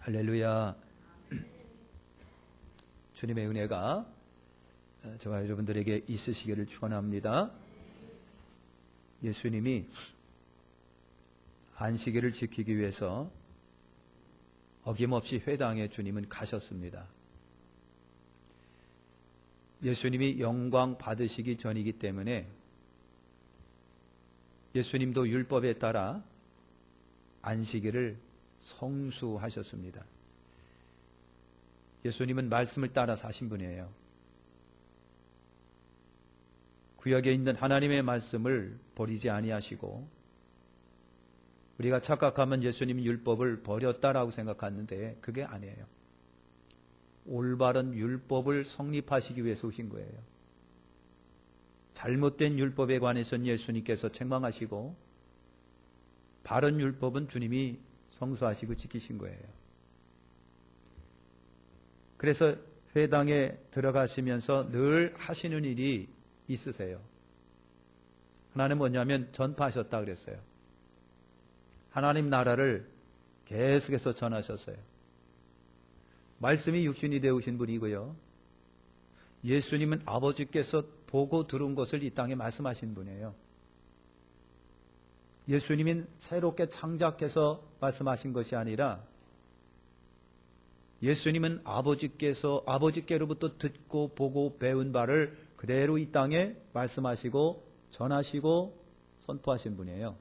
할렐루야. 주님의 은혜가 저와 여러분들에게 있으시기를 축원합니다. 예수님이 안식일을 지키기 위해서 어김없이 회당에 주님은 가셨습니다. 예수님이 영광 받으시기 전이기 때문에 예수님도 율법에 따라 안식일을 성수하셨습니다. 예수님은 말씀을 따라 사신 분이에요. 구역에 있는 하나님의 말씀을 버리지 아니하시고 우리가 착각하면 예수님이 율법을 버렸다라고 생각하는데 그게 아니에요. 올바른 율법을 성립하시기 위해서 오신 거예요. 잘못된 율법에 관해서는 예수님께서 책망하시고 바른 율법은 주님이 성수하시고 지키신 거예요. 그래서 회당에 들어가시면서 늘 하시는 일이 있으세요. 하나는 뭐냐면 전파하셨다 그랬어요. 하나님 나라를 계속해서 전하셨어요. 말씀이 육신이 되우신 분이고요. 예수님은 아버지께서 보고 들은 것을 이 땅에 말씀하신 분이에요. 예수님은 새롭게 창작해서 말씀하신 것이 아니라 예수님은 아버지께서 아버지께로부터 듣고 보고 배운 바를 그대로 이 땅에 말씀하시고 전하시고 선포하신 분이에요.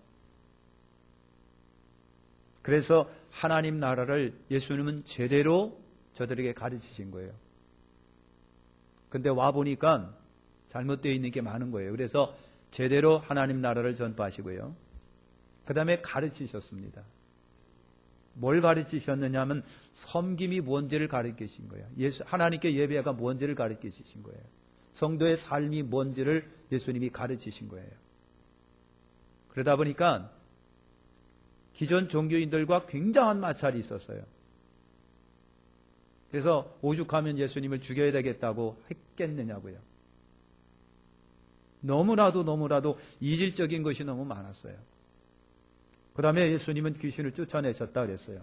그래서 하나님 나라를 예수님은 제대로 저들에게 가르치신 거예요. 근데 와 보니까 잘못되어 있는 게 많은 거예요. 그래서 제대로 하나님 나라를 전파하시고요. 그 다음에 가르치셨습니다. 뭘 가르치셨느냐 하면 섬김이 뭔지를 가르치신 거예요. 예수, 하나님께 예배가 뭔지를 가르치신 거예요. 성도의 삶이 뭔지를 예수님이 가르치신 거예요. 그러다 보니까 기존 종교인들과 굉장한 마찰이 있었어요. 그래서 오죽하면 예수님을 죽여야 되겠다고 했겠느냐고요. 너무나도 너무나도 이질적인 것이 너무 많았어요. 그 다음에 예수님은 귀신을 쫓아내셨다 그랬어요.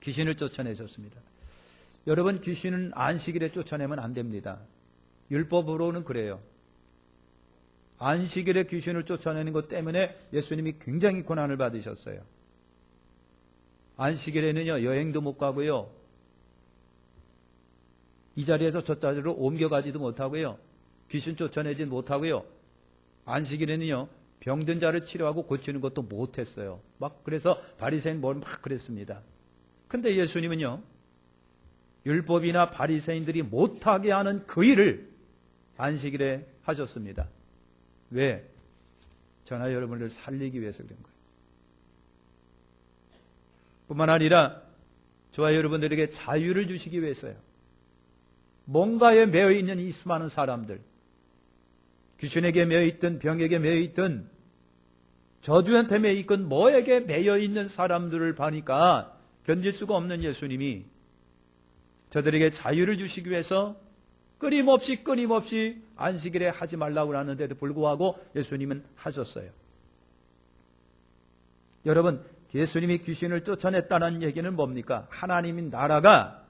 귀신을 쫓아내셨습니다. 여러분, 귀신은 안식일에 쫓아내면 안 됩니다. 율법으로는 그래요. 안식일에 귀신을 쫓아내는 것 때문에 예수님이 굉장히 고난을 받으셨어요. 안식일에는요, 여행도 못 가고요. 이 자리에서 저 자리로 옮겨가지도 못하고요. 귀신 쫓아내지 못하고요. 안식일에는요, 병든 자를 치료하고 고치는 것도 못했어요. 막 그래서 바리새인 뭘막 그랬습니다. 근데 예수님은요, 율법이나 바리새인들이 못하게 하는 그 일을 안식일에 하셨습니다. 왜? 저나 여러분을 살리기 위해서 그런 거예요. 뿐만 아니라 저와 여러분들에게 자유를 주시기 위해서요. 뭔가에 매여 있는 이 수많은 사람들, 귀신에게 매여 있든 병에게 매여 있든 저주한테 매여 있건 뭐에게 매여 있는 사람들을 보니까 견딜 수가 없는 예수님이 저들에게 자유를 주시기 위해서 끊임없이 끊임없이 안식일에 하지 말라고 하는데도 불구하고 예수님은 하셨어요. 여러분, 예수님이 귀신을 쫓아냈다는 얘기는 뭡니까? 하나님의 나라가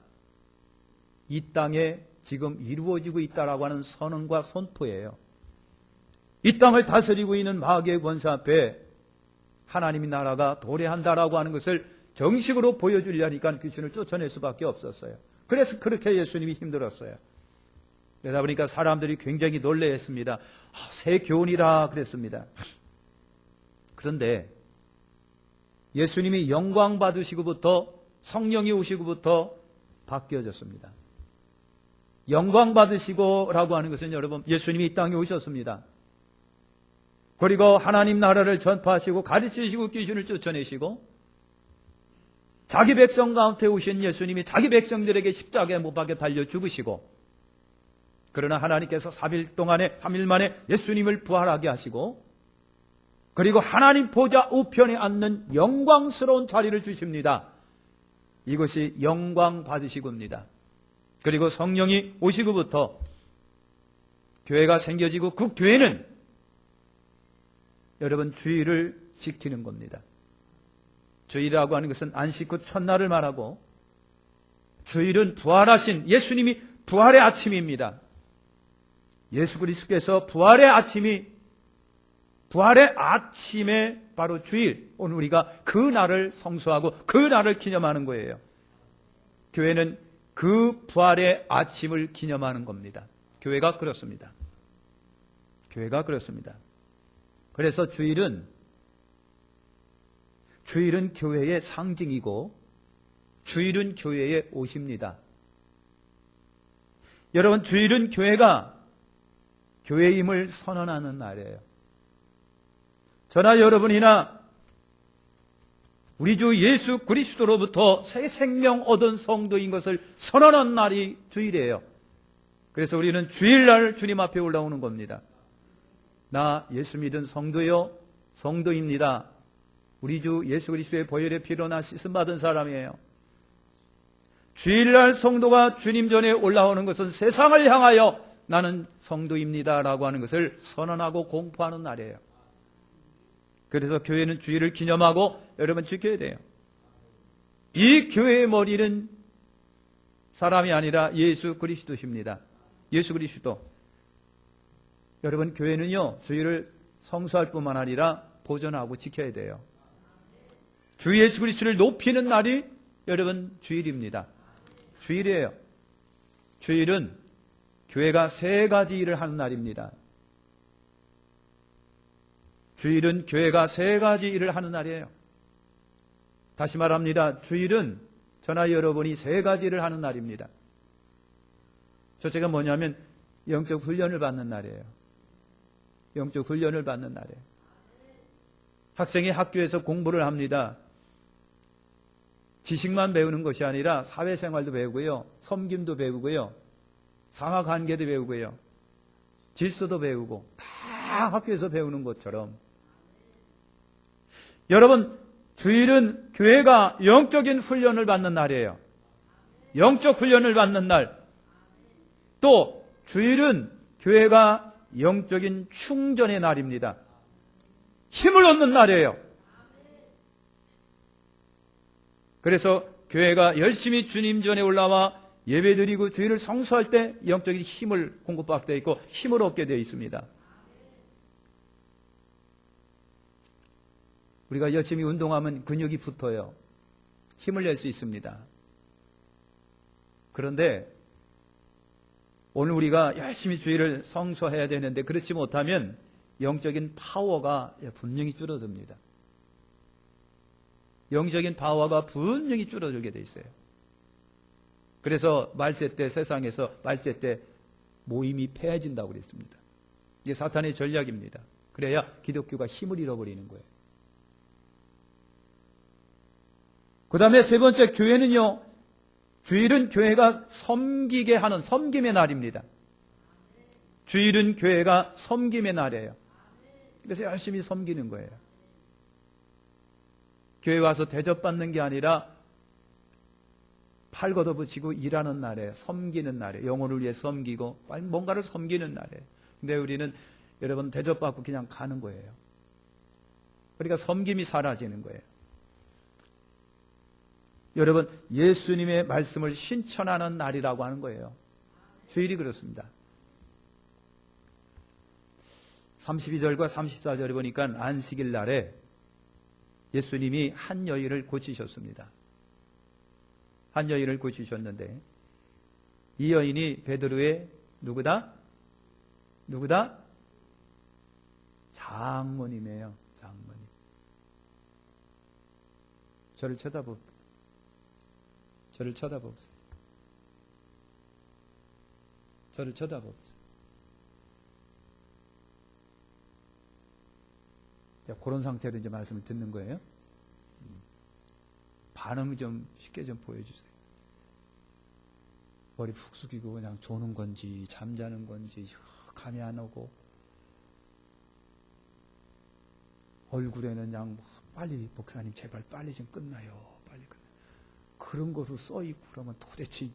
이 땅에 지금 이루어지고 있다라고 하는 선언과 선포예요. 이 땅을 다스리고 있는 마귀의 권세 앞에 하나님의 나라가 도래한다라고 하는 것을 정식으로 보여주려니까 귀신을 쫓아낼 수밖에 없었어요. 그래서 그렇게 예수님이 힘들었어요. 그러다 보니까 사람들이 굉장히 놀래했습니다. 아, 새 교훈이라 그랬습니다. 그런데 예수님이 영광 받으시고부터 성령이 오시고부터 바뀌어졌습니다. 영광 받으시고라고 하는 것은 여러분 예수님이 이 땅에 오셨습니다. 그리고 하나님 나라를 전파하시고 가르치시고 귀신을 쫓아내시고 자기 백성 가운데 오신 예수님이 자기 백성들에게 십자가에 못 박혀 달려 죽으시고 그러나 하나님께서 3일 동안에 3일 만에 예수님을 부활하게 하시고 그리고 하나님 보좌 우편에 앉는 영광스러운 자리를 주십니다. 이것이 영광 받으시고입니다. 그리고 성령이 오시고부터 교회가 생겨지고 그 교회는 여러분 주의를 지키는 겁니다. 주의라고 하는 것은 안식 후 첫날을 말하고 주일은 부활하신 예수님이 부활의 아침입니다. 예수 그리스도께서 부활의 아침이 부활의 아침에 바로 주일 오늘 우리가 그 날을 성수하고 그 날을 기념하는 거예요. 교회는 그 부활의 아침을 기념하는 겁니다. 교회가 그렇습니다. 교회가 그렇습니다. 그래서 주일은 주일은 교회의 상징이고 주일은 교회의 옷입니다. 여러분 주일은 교회가 교회임을 선언하는 날이에요. 저나 여러분이나 우리 주 예수 그리스도로부터 새 생명 얻은 성도인 것을 선언한 날이 주일이에요. 그래서 우리는 주일날 주님 앞에 올라오는 겁니다. 나 예수 믿은 성도요, 성도입니다. 우리 주 예수 그리스도의 보혈의 피로 나 씻음 받은 사람이에요. 주일날 성도가 주님 전에 올라오는 것은 세상을 향하여 나는 성도입니다라고 하는 것을 선언하고 공포하는 날이에요. 그래서 교회는 주일을 기념하고 여러분 지켜야 돼요. 이 교회의 머리는 사람이 아니라 예수 그리스도십니다. 예수 그리스도. 여러분 교회는요 주일을 성수할 뿐만 아니라 보존하고 지켜야 돼요. 주 예수 그리스도를 높이는 날이 여러분 주일입니다. 주일이에요. 주일은 교회가 세 가지 일을 하는 날입니다. 주일은 교회가 세 가지 일을 하는 날이에요. 다시 말합니다. 주일은 저나 여러분이 세 가지 일을 하는 날입니다. 첫째가 뭐냐면 영적 훈련을 받는 날이에요. 영적 훈련을 받는 날이에요. 학생이 학교에서 공부를 합니다. 지식만 배우는 것이 아니라 사회생활도 배우고요. 섬김도 배우고요. 상하관계도 배우고요. 질서도 배우고 다 학교에서 배우는 것처럼 여러분 주일은 교회가 영적인 훈련을 받는 날이에요. 영적 훈련을 받는 날. 또 주일은 교회가 영적인 충전의 날입니다. 힘을 얻는 날이에요. 그래서 교회가 열심히 주님 전에 올라와 예배드리고 주일을 성수할 때 영적인 힘을 공급받게 되어 있고 힘을 얻게 되어 있습니다. 우리가 열심히 운동하면 근육이 붙어요. 힘을 낼 수 있습니다. 그런데 오늘 우리가 열심히 주의를 성수해야 되는데 그렇지 못하면 영적인 파워가 분명히 줄어듭니다. 영적인 파워가 분명히 줄어들게 돼 있어요. 그래서 말세 때 세상에서 말세 때 모임이 패해진다고 그랬습니다. 이게 사탄의 전략입니다. 그래야 기독교가 힘을 잃어버리는 거예요. 그 다음에 세 번째 교회는요, 주일은 교회가 섬기게 하는 섬김의 날입니다. 주일은 교회가 섬김의 날이에요. 그래서 열심히 섬기는 거예요. 교회 와서 대접받는 게 아니라 팔 걷어붙이고 일하는 날에 섬기는 날에 영혼을 위해 섬기고 뭔가를 섬기는 날에 근데 우리는 여러분 대접받고 그냥 가는 거예요. 그러니까 섬김이 사라지는 거예요. 여러분 예수님의 말씀을 신천하는 날이라고 하는 거예요. 주일이 그렇습니다. 32절과 34절에 보니까 안식일 날에 예수님이 한 여인을 고치셨습니다. 한 여인을 고치셨는데 이 여인이 베드로의 누구다? 누구다? 장모님이에요. 장모님. 저를 쳐다보 저를 쳐다보세요. 저를 쳐다보세요. 그런 상태로 이제 말씀을 듣는 거예요. 반응을 좀 쉽게 좀 보여주세요. 머리 푹 숙이고 그냥 조는 건지 잠자는 건지 감이 안 오고 얼굴에는 그냥 뭐 빨리 목사님 제발 빨리 좀 끝나요. 그런 것으로 써 있고 그러면 도대체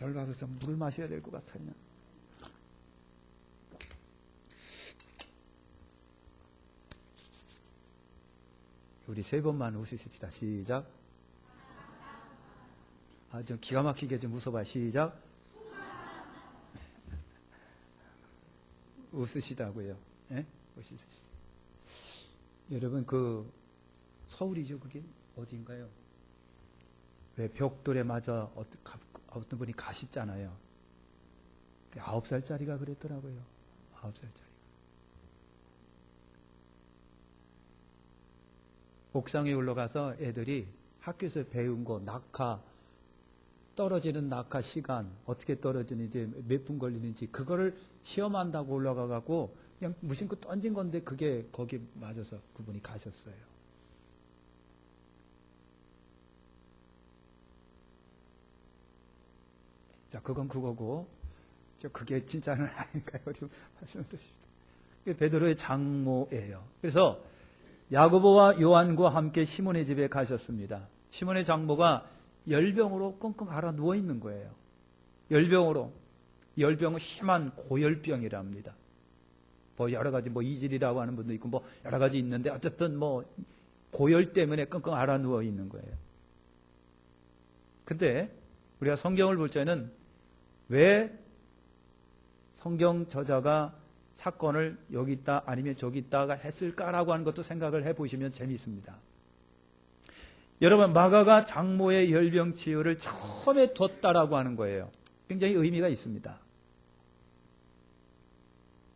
열받아서 물을 마셔야 될 것 같아요. 우리 세 번만 웃으십시다. 시작. 아, 좀 기가 막히게 좀 웃어봐. 시작. 웃으시다고요. 예? 웃으시다. 여러분, 그, 서울이죠, 그게? 어딘가요? 왜 벽돌에 맞아 어떤, 분이 가셨잖아요. 그 아홉 살짜리가 그랬더라고요. 아홉 살짜리. 옥상에 올라가서 애들이 학교에서 배운 거, 낙하, 떨어지는 낙하 시간, 어떻게 떨어지는지, 몇 분 걸리는지, 그거를 시험한다고 올라가 갖고, 그냥 무심코 던진 건데, 그게 거기 맞아서 그분이 가셨어요. 자, 그건 그거고, 저 그게 진짜는 아닌가요? 지금 말씀드립니다. 이게 베드로의 장모예요. 그래서 야고보와 요한과 함께 시몬의 집에 가셨습니다. 시몬의 장모가 열병으로 끙끙 앓아 누워 있는 거예요. 열병으로 열병은 심한 고열병이라 합니다. 뭐 여러 가지 뭐 이질이라고 하는 분도 있고 뭐 여러 가지 있는데 어쨌든 뭐 고열 때문에 끙끙 앓아 누워 있는 거예요. 근데 우리가 성경을 볼 때는 왜 성경 저자가 사건을 여기 있다 아니면 저기 있다가 했을까라고 하는 것도 생각을 해보시면 재미있습니다. 여러분 마가가 장모의 열병 치유를 처음에 뒀다라고 하는 거예요. 굉장히 의미가 있습니다.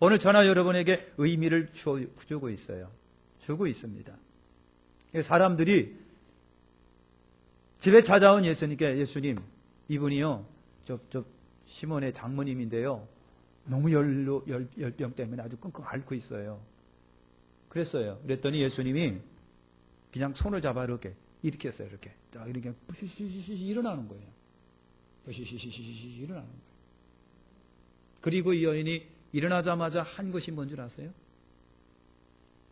오늘 저나 여러분에게 의미를 주- 주고 있어요. 주고 있습니다. 사람들이 집에 찾아온 예수님께 예수님 이분이요 저, 저 시몬의 장모님인데요 너무 열로 열, 열병 때문에 아주 끙끙 앓고 있어요. 그랬어요. 그랬더니 예수님이 그냥 손을 잡아 이렇게 이렇게 했어요. 이렇게 딱 이렇게 뿌시시시시 일어나는 거예요. 뿌시시시시 일어나는 거예요. 그리고 이 여인이 일어나자마자 한 것이 뭔 줄 아세요?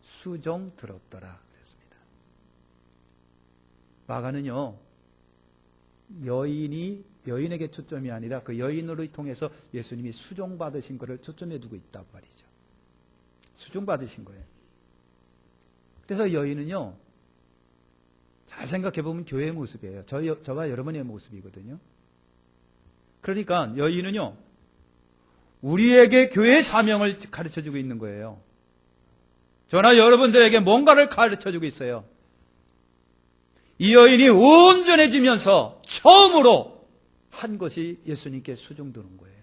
수종 들었더라 그랬습니다. 마가는요 여인이 여인에게 초점이 아니라 그 여인으로 통해서 예수님이 수종 받으신 것을 초점해 두고 있단 말이죠. 수종 받으신 거예요. 그래서 여인은요 잘 생각해 보면 교회의 모습이에요. 저, 저와 여러분의 모습이거든요. 그러니까 여인은요 우리에게 교회의 사명을 가르쳐 주고 있는 거예요. 저나 여러분들에게 뭔가를 가르쳐 주고 있어요. 이 여인이 온전해지면서 처음으로 한 것이 예수님께 수종드는 거예요.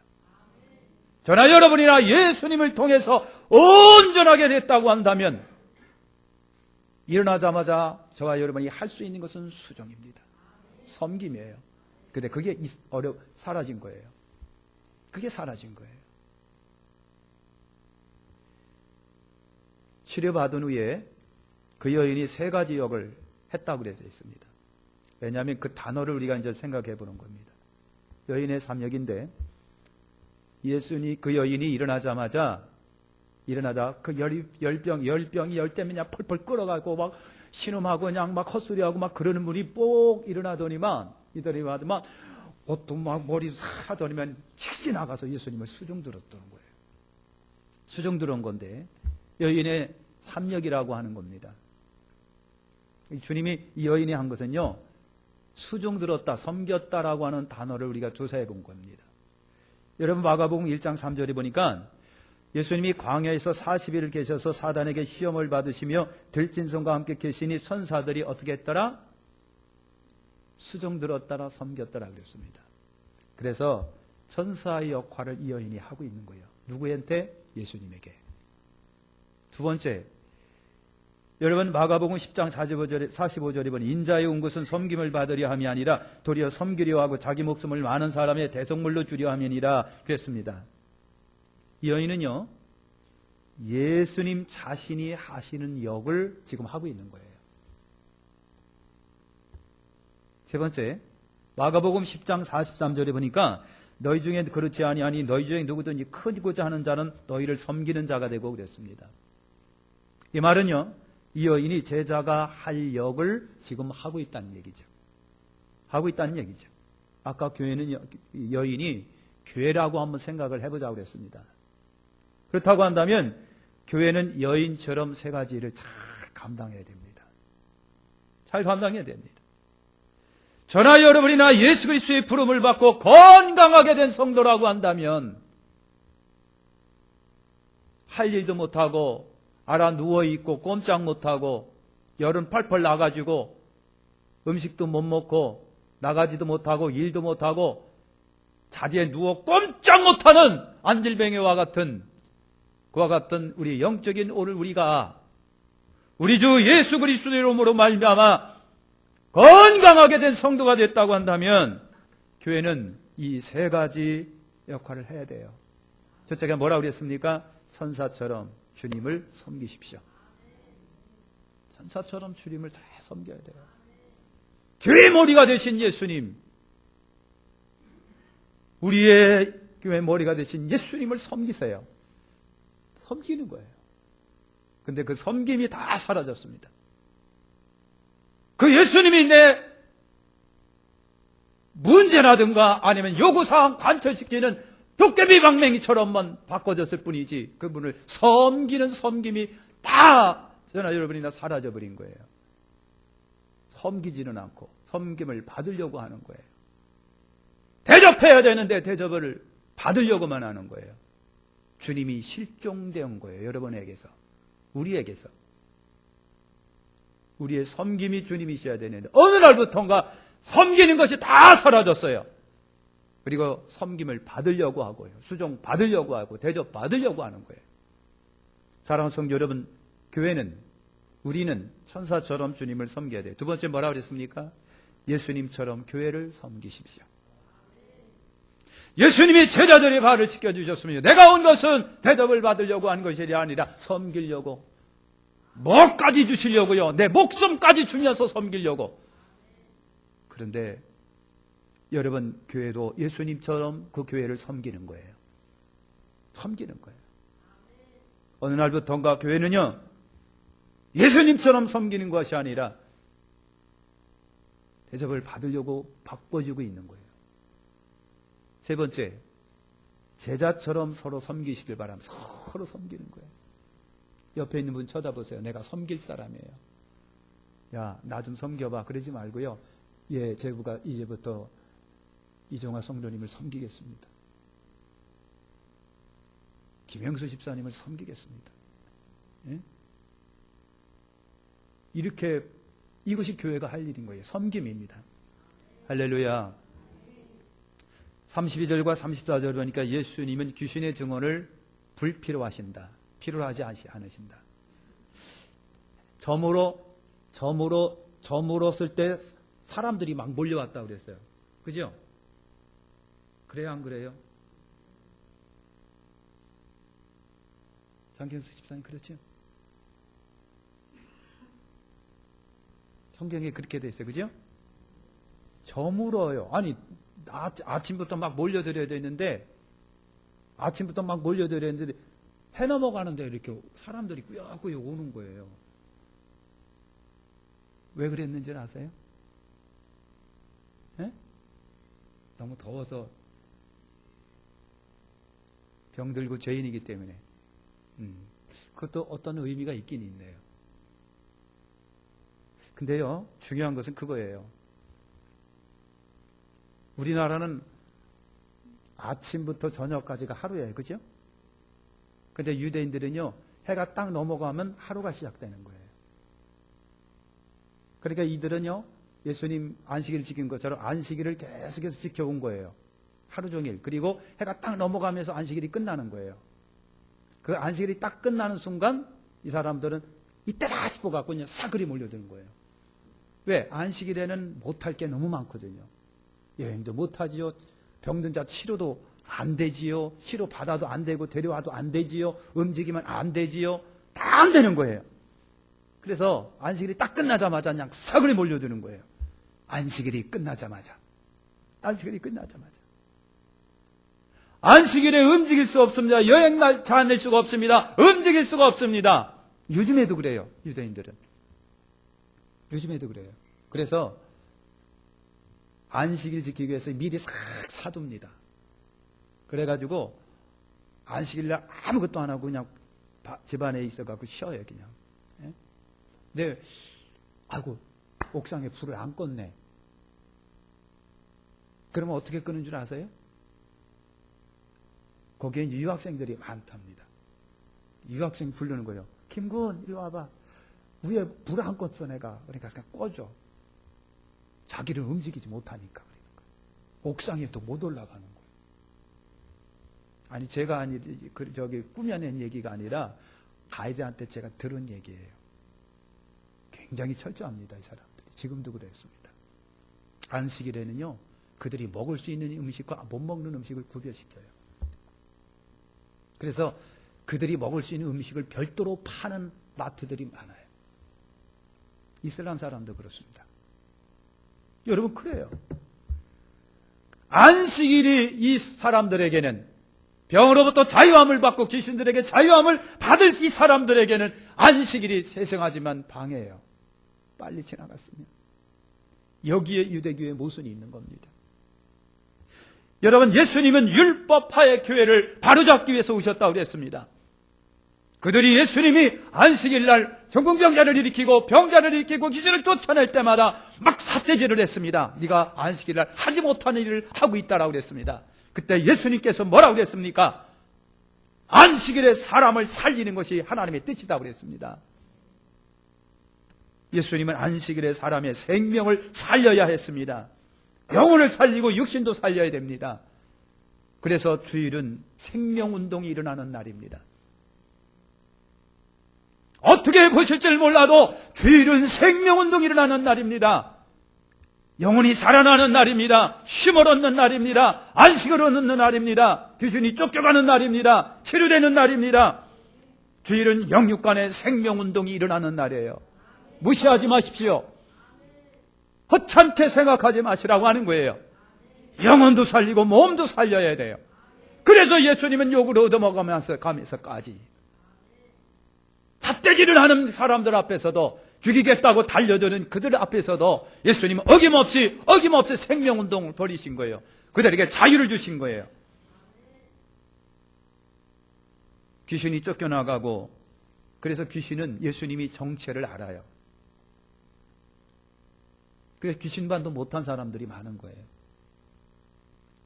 저나 여러분이나 예수님을 통해서 온전하게 됐다고 한다면 일어나자마자 저와 여러분이 할 수 있는 것은 수종입니다. 섬김이에요. 근데 그게 있- 어려 사라진 거예요. 그게 사라진 거예요. 치료받은 후에 그 여인이 세 가지 역을 했다고 그래서 있습니다. 왜냐하면 그 단어를 우리가 이제 생각해 보는 겁니다. 여인의 삼역인데 예수님 그 여인이 일어나자마자 일어나자 그 열, 열병 열병이 열 때문에 그냥 펄펄 끓어가고 막 신음하고 그냥 막 헛소리하고 막 그러는 분이 뽁 일어나더니만 이더니만 옷도 막 머리 싹 하더니만 칙시 나가서 예수님을 수종 들었던 거예요. 수종 들은 건데 여인의 삼역이라고 하는 겁니다. 주님이 이 여인이 한 것은요, 수종 들었다, 섬겼다라고 하는 단어를 우리가 조사해 본 겁니다. 여러분, 마가복음 1장 3절에 보니까 예수님이 광야에서 40일을 계셔서 사단에게 시험을 받으시며 들진성과 함께 계시니 선사들이 어떻게 했더라? 수종 들었다라 섬겼더라 그랬습니다. 그래서 천사의 역할을 이 여인이 하고 있는 거예요. 누구한테? 예수님에게. 두 번째, 여러분 마가복음 10장 45절에 45절에 보니 인자에 온 것은 섬김을 받으려 함이 아니라 도리어 섬기려 하고 자기 목숨을 많은 사람의 대성물로 주려 함이니라 그랬습니다. 이 여인은요 예수님 자신이 하시는 역을 지금 하고 있는 거예요. 세 번째 마가복음 10장 43절에 보니까 너희 중에 그렇지 아니하니 너희 중에 누구든지 크고자 하는 자는 너희를 섬기는 자가 되고 그랬습니다. 이 말은요, 이 여인이 제자가 할 역을 지금 하고 있다는 얘기죠. 하고 있다는 얘기죠. 아까 교회는 여, 여인이 교회라고 한번 생각을 해보자고 그랬습니다. 그렇다고 한다면 교회는 여인처럼 세 가지를 잘 감당해야 됩니다. 잘 감당해야 됩니다. 저나 여러분이나 예수 그리스도의 부름을 받고 건강하게 된 성도라고 한다면 할 일도 못하고 알아 누워있고 꼼짝 못하고 열은 펄펄 나가지고 음식도 못 먹고 나가지도 못하고 일도 못하고 자리에 누워 꼼짝 못하는 안질뱅이와 같은 그와 같은 우리 영적인 오를 우리가 우리 주 예수 그리스도의 이름으로 말미암아 건강하게 된 성도가 됐다고 한다면 교회는 이 세 가지 역할을 해야 돼요. 저쪽에 뭐라고 그랬습니까? 천사처럼 주님을 섬기십시오. 천사처럼 주님을 잘 섬겨야 돼요. 교회 머리가 되신 예수님, 우리의 교회 머리가 되신 예수님을 섬기세요. 섬기는 거예요. 근데 그 섬김이 다 사라졌습니다. 그 예수님이 내 문제라든가 아니면 요구사항 관철시키는 도깨비 방맹이처럼만 바꿔졌을 뿐이지 그분을 섬기는 섬김이 다 저나 여러분이나 사라져버린 거예요. 섬기지는 않고 섬김을 받으려고 하는 거예요. 대접해야 되는데 대접을 받으려고만 하는 거예요. 주님이 실종된 거예요. 여러분에게서. 우리에게서. 우리의 섬김이 주님이셔야 되는데 어느 날부터인가 섬기는 것이 다 사라졌어요. 그리고 섬김을 받으려고 하고요. 수종 받으려고 하고 대접 받으려고 하는 거예요. 사랑하는 성도 여러분, 교회는 우리는 천사처럼 주님을 섬겨야 돼요. 두 번째 뭐라 그랬습니까? 예수님처럼 교회를 섬기십시오. 예수님이 제자들의 발을 씻겨주셨습니다. 내가 온 것은 대접을 받으려고 한 것이 아니라 섬기려고. 뭐까지 주시려고요? 내 목숨까지 주면서 섬기려고. 그런데 여러분 교회도 예수님처럼 그 교회를 섬기는 거예요. 섬기는 거예요. 어느 날부터인가 교회는요, 예수님처럼 섬기는 것이 아니라 대접을 받으려고 바꿔주고 있는 거예요. 세 번째, 제자처럼 서로 섬기시길 바랍니다. 서로 섬기는 거예요. 옆에 있는 분 쳐다보세요. 내가 섬길 사람이에요. 야, 나 좀 섬겨봐. 그러지 말고요. 예, 제부가 이제부터 이종화 성도님을 섬기겠습니다. 김영수 집사님을 섬기겠습니다. 예? 이렇게 이것이 교회가 할 일인 거예요. 섬김입니다. 할렐루야. 32절과 34절 보니까 예수님은 귀신의 증언을 불필요하신다. 필요하지 않으신다. 점으로 점으로 점으로 쓸 때 사람들이 막 몰려왔다 그랬어요. 그죠? 그래요, 안 그래요? 장경수 집사님 그렇죠? 성경에 그렇게 돼 있어요. 그죠? 저물어요. 아니, 아, 아침부터 막 몰려들어야 되는데, 아침부터 막 몰려들어야 되는데, 해 넘어가는데 이렇게 사람들이 꾸역꾸역 오는 거예요. 왜 그랬는지 아세요? 네? 너무 더워서 병들고 죄인이기 때문에. 음, 그것도 어떤 의미가 있긴 있네요. 근데요, 중요한 것은 그거예요. 우리나라는 아침부터 저녁까지가 하루예요. 그죠? 근데 유대인들은요, 해가 딱 넘어가면 하루가 시작되는 거예요. 그러니까 이들은요, 예수님 안식일을 지킨 것처럼 안식일을 계속해서 지켜온 거예요. 하루 종일. 그리고 해가 딱 넘어가면서 안식일이 끝나는 거예요. 그 안식일이 딱 끝나는 순간 이 사람들은 이때다 싶어갖고 그냥 사그리 몰려드는 거예요. 왜? 안식일에는 못할 게 너무 많거든요. 여행도 못하지요. 병든 자 치료도 안 되지요. 치료 받아도 안 되고 데려와도 안 되지요. 움직이면 안 되지요. 다 안 되는 거예요. 그래서 안식일이 딱 끝나자마자 그냥 사그리 몰려드는 거예요. 안식일이 끝나자마자. 안식일이 끝나자마자. 안식일에 움직일 수 없습니다. 여행 날 다닐 수가 없습니다. 움직일 수가 없습니다. 요즘에도 그래요. 유대인들은. 요즘에도 그래요. 그래서 안식일 지키기 위해서 미리 싹 사둡니다. 그래가지고 안식일날 아무것도 안 하고 그냥 집안에 있어갖고 쉬어요, 그냥. 예? 근데, 아이고, 옥상에 불을 안 껐네. 그러면 어떻게 끄는 줄 아세요? 거기에 유학생들이 많답니다. 유학생 부르는 거예요. 김군, 이리 와봐. 위에 불 안 껐어, 내가. 그러니까 그냥 꺼줘. 자기를 움직이지 못하니까. 그러니까. 옥상에도 못 올라가는 거예요. 아니, 제가 아니, 그, 저기, 꾸며낸 얘기가 아니라 가이드한테 제가 들은 얘기예요. 굉장히 철저합니다, 이 사람들이. 지금도 그랬습니다. 안식일에는요, 그들이 먹을 수 있는 음식과 못 먹는 음식을 구별시켜요. 그래서 그들이 먹을 수 있는 음식을 별도로 파는 마트들이 많아요. 이슬람 사람도 그렇습니다. 여러분, 그래요. 안식일이 이 사람들에게는 병으로부터 자유함을 받고 귀신들에게 자유함을 받을 이 사람들에게는 안식일이 세상하지만 방해예요. 빨리 지나갔으면. 여기에 유대교의 모순이 있는 겁니다. 여러분, 예수님은 율법파의 교회를 바로잡기 위해서 오셨다고 그랬습니다. 그들이 예수님이 안식일 날 정궁병자를 일으키고 병자를 일으키고 기준을 쫓아낼 때마다 막 삿대질을 했습니다. 네가 안식일 날 하지 못하는 일을 하고 있다라고 그랬습니다. 그때 예수님께서 뭐라고 그랬습니까? 안식일에 사람을 살리는 것이 하나님의 뜻이다 그랬습니다. 예수님은 안식일에 사람의 생명을 살려야 했습니다. 영혼을 살리고 육신도 살려야 됩니다. 그래서 주일은 생명운동이 일어나는 날입니다. 어떻게 보실 줄 몰라도 주일은 생명운동이 일어나는 날입니다. 영혼이 살아나는 날입니다. 쉼을 얻는 날입니다. 안식을 얻는 날입니다. 귀신이 쫓겨가는 날입니다. 치료되는 날입니다. 주일은 영육 간의 생명운동이 일어나는 날이에요. 무시하지 마십시오. 허참게 생각하지 마시라고 하는 거예요. 영혼도 살리고 몸도 살려야 돼요. 그래서 예수님은 욕을 얻어먹으면서 가면서까지 삿대질을 하는 사람들 앞에서도 죽이겠다고 달려드는 그들 앞에서도 예수님은 어김없이 어김없이 생명운동을 벌이신 거예요. 그들에게 자유를 주신 거예요. 귀신이 쫓겨나가고 그래서 귀신은 예수님이 정체를 알아요. 그래서 귀신반도 못한 사람들이 많은 거예요.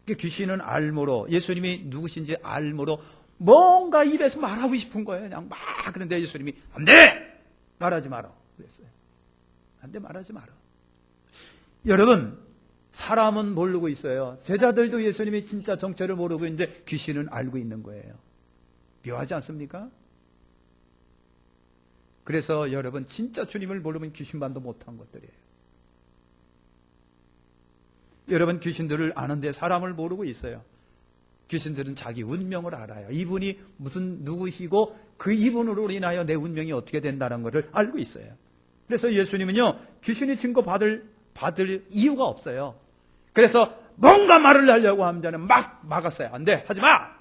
귀신은 알므로 예수님이 누구신지 알므로 뭔가 입에서 말하고 싶은 거예요. 그냥 막 그런데 예수님이 안 돼! 말하지 마라. 그랬어요. 안 돼, 말하지 마라. 여러분, 사람은 모르고 있어요. 제자들도 예수님이 진짜 정체를 모르고 있는데 귀신은 알고 있는 거예요. 묘하지 않습니까? 그래서 여러분, 진짜 주님을 모르면 귀신반도 못한 것들이에요. 여러분, 귀신들을 아는데 사람을 모르고 있어요. 귀신들은 자기 운명을 알아요. 이분이 무슨 누구시고 그 이분으로 인하여 내 운명이 어떻게 된다는 것을 알고 있어요. 그래서 예수님은요, 귀신이 증거 받을, 받을 이유가 없어요. 그래서 뭔가 말을 하려고 하면 막 막았어요. 안 돼, 하지 마!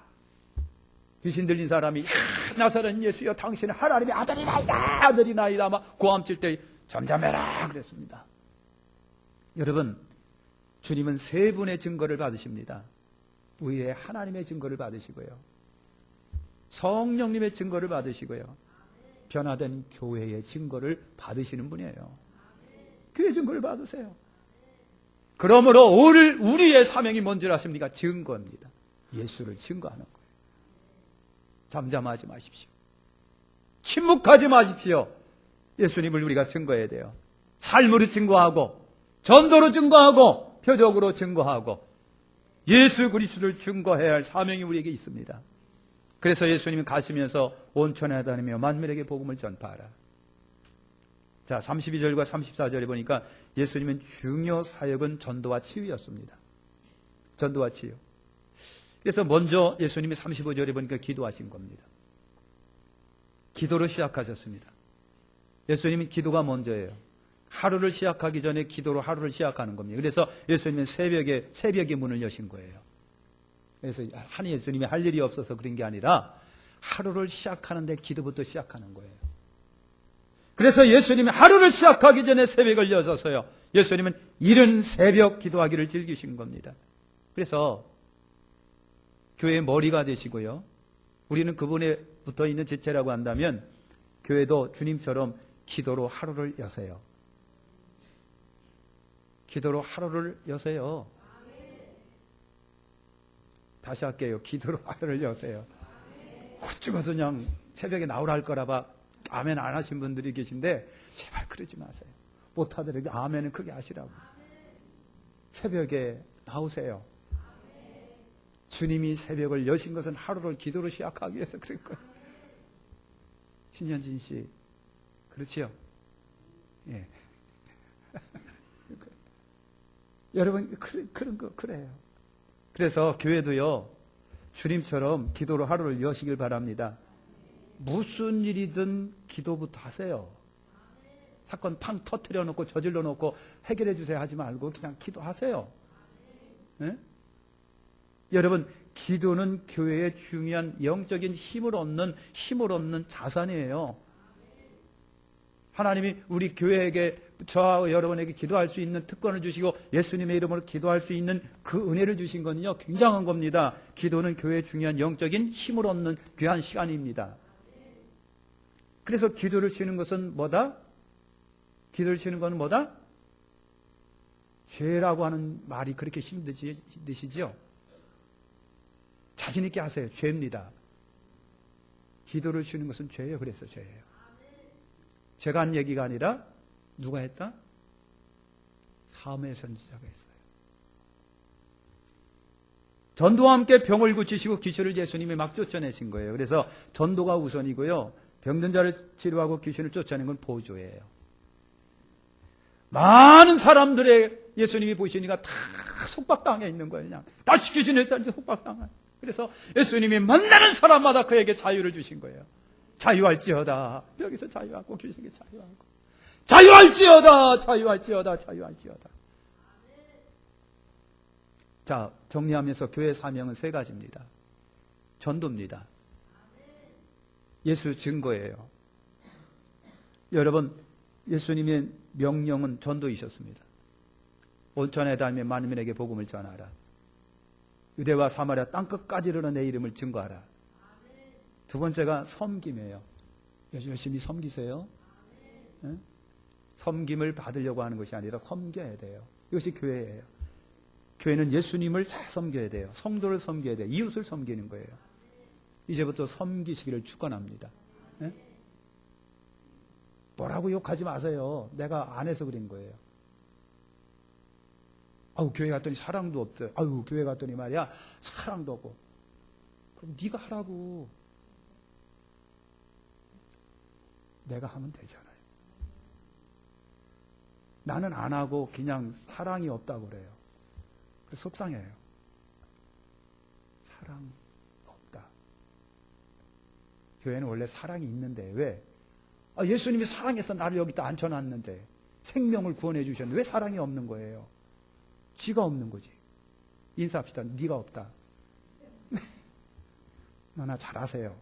귀신 들린 사람이, 나사렛 예수여, 당신은 하나님의 아들이나이다! 아들이나이다! 막 고함칠 때 잠잠해라! 그랬습니다. 여러분, 주님은 세 분의 증거를 받으십니다. 위에 하나님의 증거를 받으시고요. 성령님의 증거를 받으시고요. 변화된 교회의 증거를 받으시는 분이에요. 교회 증거를 받으세요. 그러므로 우리의 사명이 뭔지 아십니까? 증거입니다. 예수를 증거하는 거예요. 잠잠하지 마십시오. 침묵하지 마십시오. 예수님을 우리가 증거해야 돼요. 삶으로 증거하고, 전도로 증거하고, 표적으로 증거하고, 예수 그리스도를 증거해야 할 사명이 우리에게 있습니다. 그래서 예수님이 가시면서 온천에 다니며 만민에게 복음을 전파하라. 자, 32절과 34절에 보니까 예수님은 중요 사역은 전도와 치유였습니다. 전도와 치유. 그래서 먼저 예수님이 35절에 보니까 기도하신 겁니다. 기도로 시작하셨습니다. 예수님은 기도가 먼저예요. 하루를 시작하기 전에 기도로 하루를 시작하는 겁니다. 그래서 예수님은 새벽에, 새벽에 문을 여신 거예요. 그래서 한 예수님이 할 일이 없어서 그런 게 아니라 하루를 시작하는데 기도부터 시작하는 거예요. 그래서 예수님이 하루를 시작하기 전에 새벽을 여셨어요. 예수님은 이른 새벽 기도하기를 즐기신 겁니다. 그래서 교회의 머리가 되시고요. 우리는 그분에 붙어 있는 지체라고 한다면 교회도 주님처럼 기도로 하루를 여세요. 기도로 하루를 여세요. 다시 할게요. 기도로 하루를 여세요. 죽어도 그냥 새벽에 나오라 할 거라 봐 아멘 안 하신 분들이 계신데 제발 그러지 마세요. 못하더라도 아멘은 크게 하시라고. 새벽에 나오세요. 주님이 새벽을 여신 것은 하루를 기도로 시작하기 위해서 그럴 거예요. 신현진 씨, 그렇지요? 예. 여러분, 그, 그런 거, 그래요. 그래서 교회도요, 주님처럼 기도로 하루를 여시길 바랍니다. 무슨 일이든 기도부터 하세요. 사건 팡 터트려 놓고 저질러 놓고 해결해 주세요 하지 말고 그냥 기도하세요. 예? 여러분, 기도는 교회의 중요한 영적인 힘을 얻는, 힘을 얻는 자산이에요. 하나님이 우리 교회에게, 저와 여러분에게 기도할 수 있는 특권을 주시고 예수님의 이름으로 기도할 수 있는 그 은혜를 주신 건요, 굉장한 겁니다. 기도는 교회의 중요한 영적인 힘을 얻는 귀한 시간입니다. 그래서 기도를 쉬는 것은 뭐다? 기도를 쉬는 것은 뭐다? 죄라고 하는 말이 그렇게 힘드시죠? 자신 있게 하세요. 죄입니다. 기도를 쉬는 것은 죄예요. 그래서 죄예요. 제가 한 얘기가 아니라 누가 했다? 사무엘 선지자가 했어요. 전도와 함께 병을 고치시고 귀신을 예수님이 막 쫓아내신 거예요. 그래서 전도가 우선이고요. 병든 자를 치료하고 귀신을 쫓아내는 건 보조예요. 많은 사람들의 예수님이 보시니까 다 속박당해 있는 거예요. 그냥 다 귀신을 쫓아 속박당해. 그래서 예수님이 만나는 사람마다 그에게 자유를 주신 거예요. 자유할지어다. 여기서 자유하고 귀신에게 자유하고. 자유할지어다. 자유할지어다. 자유할지어다. 자, 정리하면서 교회 사명은 세 가지입니다. 전도입니다. 예수 증거예요. 여러분, 예수님의 명령은 전도이셨습니다. 온천에 다니며 만민에게 복음을 전하라. 유대와 사마리아 땅끝까지 이르러 내 이름을 증거하라. 두 번째가 섬김이에요. 열심히 섬기세요. 네? 섬김을 받으려고 하는 것이 아니라 섬겨야 돼요. 이것이 교회예요. 교회는 예수님을 잘 섬겨야 돼요. 성도를 섬겨야 돼요. 이웃을 섬기는 거예요. 이제부터 섬기시기를 축원합니다. 네? 뭐라고 욕하지 마세요. 내가 안 해서 그런 거예요. 아우 교회 갔더니 사랑도 없대. 아유 교회 갔더니 말이야 사랑도 없고. 그럼 네가 하라고. 내가 하면 되잖아요. 나는 안 하고 그냥 사랑이 없다고 그래요. 그래서 속상해요. 사랑 없다. 교회는 원래 사랑이 있는데 왜? 아, 예수님이 사랑해서 나를 여기다 앉혀놨는데 생명을 구원해 주셨는데 왜 사랑이 없는 거예요? 쥐가 없는 거지. 인사합시다. 네가 없다. 너나 잘하세요.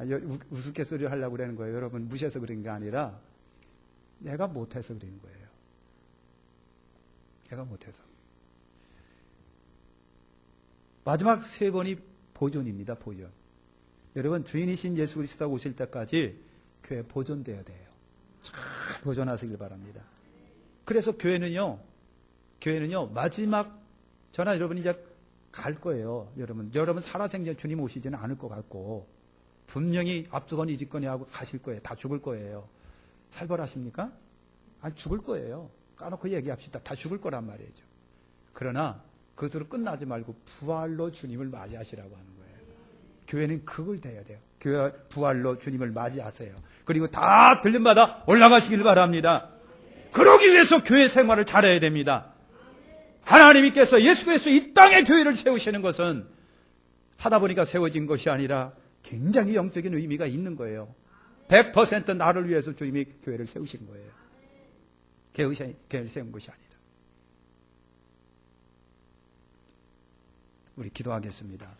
아, 우스갯소리 하려고 그러는 거예요. 여러분 무시해서 그런 게 아니라 내가 못해서 그런 거예요. 내가 못해서. 마지막 세 번이 보존입니다. 보존. 여러분 주인이신 예수 그리스도가 오실 때까지 교회 보존돼야 돼요. 잘 보존하시길 바랍니다. 그래서 교회는요, 교회는요, 마지막, 저나 여러분 이제 갈 거예요. 여러분. 여러분 살아생전 주님 오시지는 않을 것 같고, 분명히 앞두거니 이직거니 하고 가실 거예요. 다 죽을 거예요. 살벌하십니까? 아니, 죽을 거예요. 까놓고 얘기합시다. 다 죽을 거란 말이죠. 그러나 그것으로 끝나지 말고 부활로 주님을 맞이하시라고 하는 거예요. 교회는 그걸 돼야 돼요. 교회 부활로 주님을 맞이하세요. 그리고 다 들림마다 올라가시길 바랍니다. 그러기 위해서 교회 생활을 잘해야 됩니다. 하나님께서 예수께서 이 땅에 교회를 세우시는 것은 하다 보니까 세워진 것이 아니라 굉장히 영적인 의미가 있는 거예요. 100% 나를 위해서 주님이 교회를 세우신 거예요. 교회를 세운 것이 아니라. 우리 기도하겠습니다.